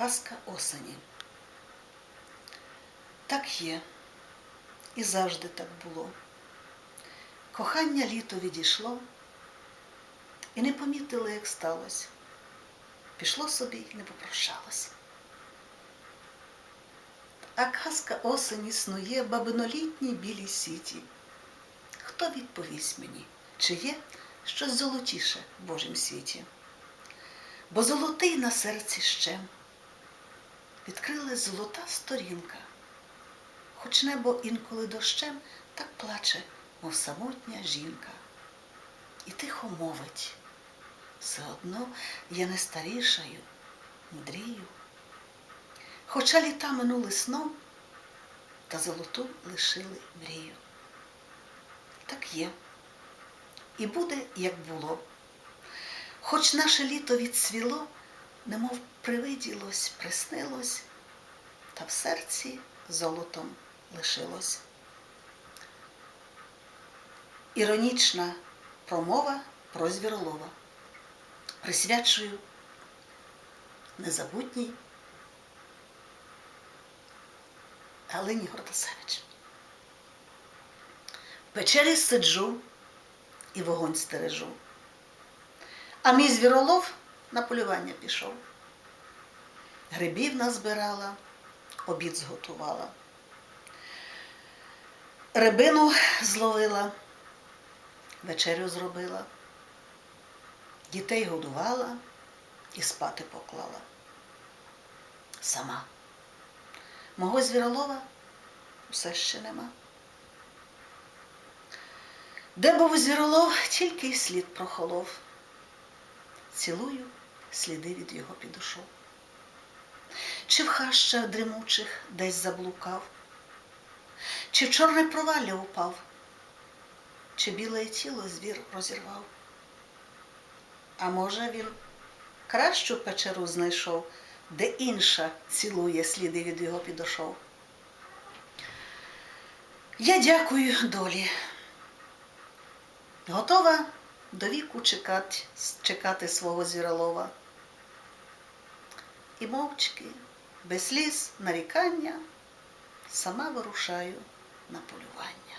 Казка осені. Так є, і завжди так було. Кохання літо відійшло, і не помітили, як сталося. Пішло собі і не попрощалось. А казка осені існує бабинолітній білій сіті. Хто відповість мені, чи є щось золотіше в Божім світі? Бо золотий на серці щем відкрилась золота сторінка, хоч небо інколи дощем так плаче, мов самотня жінка. І тихо мовить, все одно я не старішаю, мудрію. Хоча літа минули сном, та золоту лишили мрію. Так є. І буде, як було. Хоч наше літо відсвіло, немов привиділось, приснилось, та в серці золотом лишилось. Іронічна промова про звіролова. Присвячую незабутній Галині Гордасевич. В печері сиджу і вогонь стережу. А мій звіролов на полювання пішов. Грибів назбирала, обід зготувала. Рибину зловила, вечерю зробила, дітей годувала і спати поклала. Сама. Мого звіролова все ще нема. Де був звіролов, тільки й слід прохолов. Цілую сліди від його підошов. Чи в хащах дрімучих десь заблукав, чи в чорне провалля упав, чи біле тіло звір розірвав. А може він кращу печеру знайшов, де інша цілує сліди від його підошов. Я дякую долі. Готова до віку чекати, чекати свого звіролова. І мовчки, без сліз нарікання, сама вирушаю на полювання.